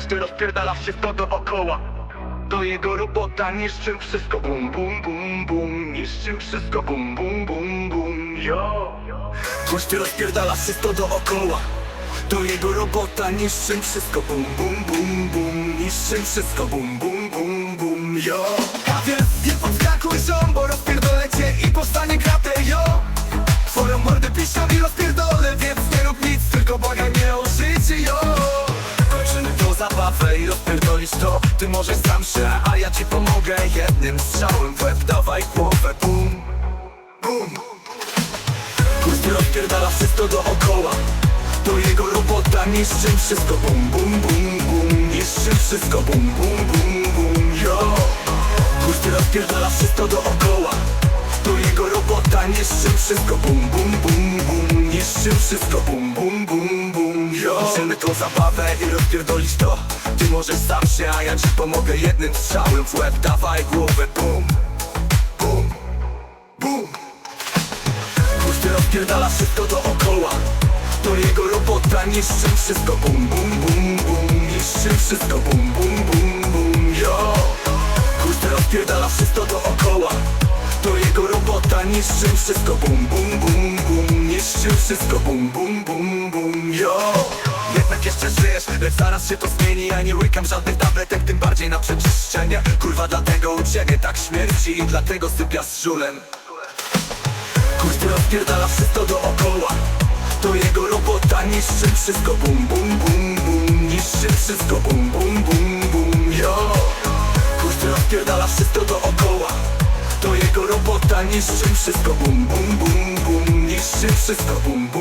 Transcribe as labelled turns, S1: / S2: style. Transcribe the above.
S1: Każdy rozpierdala wszystko dookoła. To jego robota, niszczył wszystko. Bum, bum, bum, bum Niszczył wszystko. Bum, bum, bum, bum Yo. Każdy rozpierdala wszystko dookoła. To jego robota, niszczym wszystko. Bum, bum, bum, bum Niszczym wszystko. Bum, bum, bum, bum Yo. A więc nie podskakuj ziom, bo rozpierdolę cię I powstanie kratę, zabawę i rozpierdolisz to Ty możesz sam się, a ja ci pomogę Jednym strzałem w łeb, dawaj głowę Bum, bum Pusty rozpierdala wszystko dookoła To jego robota, niszczy wszystko Bum, bum, bum, bum Niszczy wszystko Bum, bum, bum, bum Yo Pusty rozpierdala wszystko dookoła To jego robota, niszczy wszystko Bum, bum, bum, bum Niszczy wszystko Bum, bum, bum, bum Yo Kończymy tą zabawę i rozpierdolisz to możesz sam się, a ja ci pomogę Jednym strzałem w łeb, dawaj głowę Bum, bum, bum. Pusty rozpierdala wszystko dookoła. To jego robota, niszczy wszystko. Bum, bum, bum, bum Niszczy wszystko. Bum, bum, bum, bum Yo. Pusty rozpierdala wszystko dookoła. To jego robota, niszczy wszystko. Bum, bum, bum, bum Niszczy wszystko. Bum, bum, bum, bum Yo jeszcze żyjesz, lecz zaraz się to zmieni Ja nie łykam żadnych tabletek, tym bardziej na przeczyszczenie Kurwa dlatego u ciebie tak śmierci I dlatego sypia z żulem Każdy rozpierdala wszystko dookoła To jego robota, niszczy wszystko Bum, bum, bum, bum Niszczy wszystko Bum, bum, bum, bum Yo Każdy rozpierdala wszystko dookoła To jego robota, niszczy wszystko Bum, bum, bum, bum Niszczy wszystko Bum, bum,